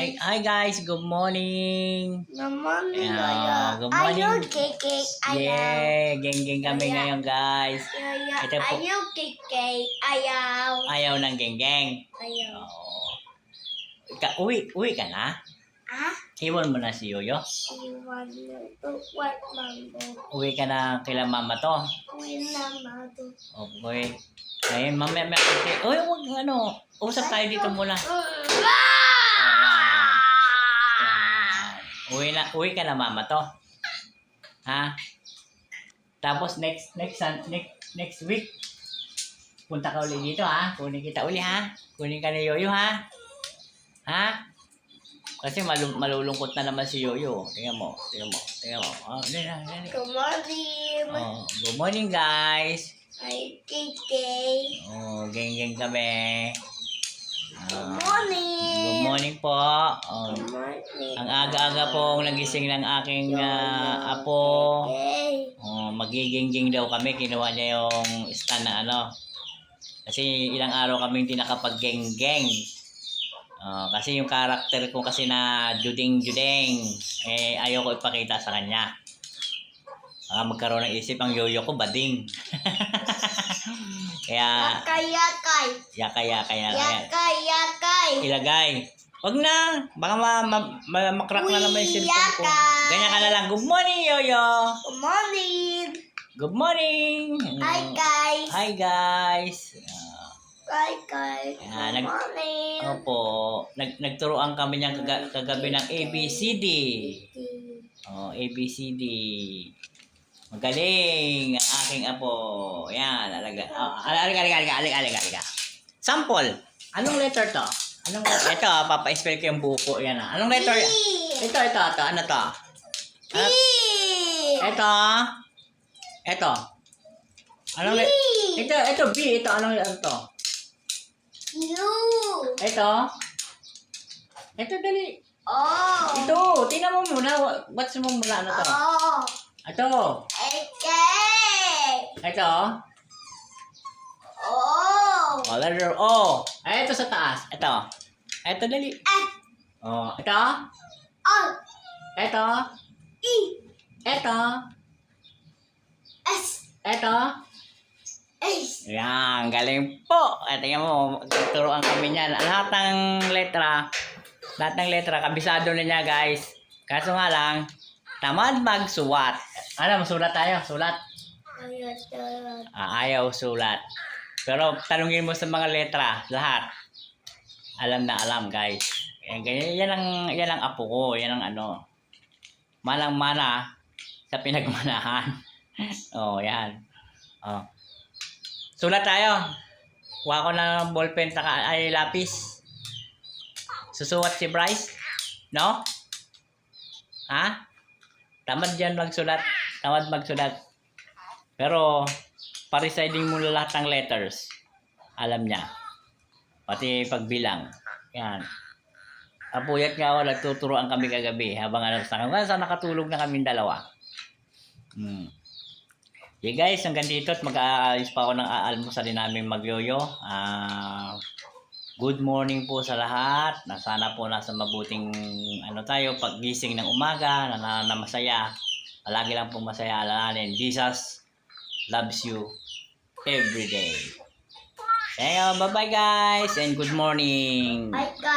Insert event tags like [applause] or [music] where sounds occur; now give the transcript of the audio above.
Hi, hi guys, good morning. Naman Yeah, Yaya. good morning. Ayaw keke. Ayaw. Yeah, geng-geng kami Ayaw. ngayon guys. Yaya. Ito po. Ayaw keke. Ayaw. Ayaw ng geng-geng. Ayaw. Oo. Ka, uwi, uwi ka na? Ah? Iwan mo na si Yoyo. Iwan na to. What mango? Uwi ka na kila mama to. Uwi na mato. Okay. Ngayon, mamaya, mamaya. Uy, huwag ano. Usap tayo dito muna. Uwi na, uwi ka na mama to. Ha? Tapos next next next next week punta ka uli dito ha. Kunin kita uli ha. Kunin ka ni Yoyo ha. Ha? Kasi malu- malulungkot na naman si Yoyo. Tingnan mo, tingnan mo, tingnan mo. Oh, dali na, dali. Good morning. Oh, good morning guys. Ay keke. Oh, geng-geng kami. Good Ah, morning. good morning po. Oh, Good morning. ang aga-aga pong nagising ng aking ah, apo. Okay. Oh, magiging-ging daw kami. Kinuha niya yung stand na ano. Kasi ilang araw kaming hindi nakapag-geng-geng. Oh, kasi yung karakter ko kasi na juding-juding, eh ayaw ko ipakita sa kanya. Baka magkaroon ng isip ang yoyo ko, bading. [laughs] [laughs] Kaya, Yakay yakay. yaka-yaka na kaya. Yakay yakay. Ilagay. Wag na. Baka ma, ma, ma, makrak na naman yung cellphone ko. Yaka. Ganyan ka na lang. Good morning, Yoyo. Good morning. Good morning. Hi guys. Hi, guys. Ah, Hi guys. Ah, Good nag- morning. opo. Nag, nagturoan kami niyang kaga, kagabi ng ABCD. Oh, ABCD. Magaling ang aking apo. Yan, alaga. Oh, alaga, alaga, alaga, alaga, alaga, alaga. Sample. Anong letter to? Anong letter? Ito, papa-spell ko yung buko. Yan ah. Anong letter? Ito, ito, ito. Ano to? Ano? Ito. Ito. Anong letter? Ito, ito, B. Ito, anong letter to? You. Ito. Ito, dali. Oh. Ito, tingnan mo muna. What's mo muna ano to? Oh. Ito. Ito. Oh. Oh, letter O. Ay, ito sa taas. Ito. Ito, dali. F. Oh, ito. O. Ito. E. Ito. S. Ito. H. Yan, galing po. At tingnan mo, turuan kami niyan. Lahat ng letra, lahat ng letra, kabisado na niya, guys. Kaso nga lang, tamad magsuwat. Ano, sulat tayo, sulat. Ayun. ayun. Ah, ayaw sulat. Pero tanungin mo sa mga letra, lahat. Alam na alam, guys. Yan, ganyan, yan ang, yan ang apo ko. Yan ang ano. Manang-mana sa pinagmanahan. [laughs] oh, yan. Oh. Sulat tayo. Kuha ko ng ballpen saka ay lapis. Susuwat si Bryce? No? Ha? Tamad yan magsulat. Tamad magsulat. Pero, parisiding mo lahat ng letters. Alam niya. Pati pagbilang. Yan. Apuyat nga ako, nagtuturoan kami kagabi habang ano sa kanya. Sa nakatulog na kami dalawa. Hmm. Yeah guys, hanggang dito at mag-aalis pa ako ng aalmusalin namin magyoyo. Ah, good morning po sa lahat. Na sana po nasa mabuting ano tayo paggising ng umaga na, na, na masaya. Palagi lang po masaya alalahanin. Jesus loves you every day. Kaya bye-bye guys and good morning. Hi guys.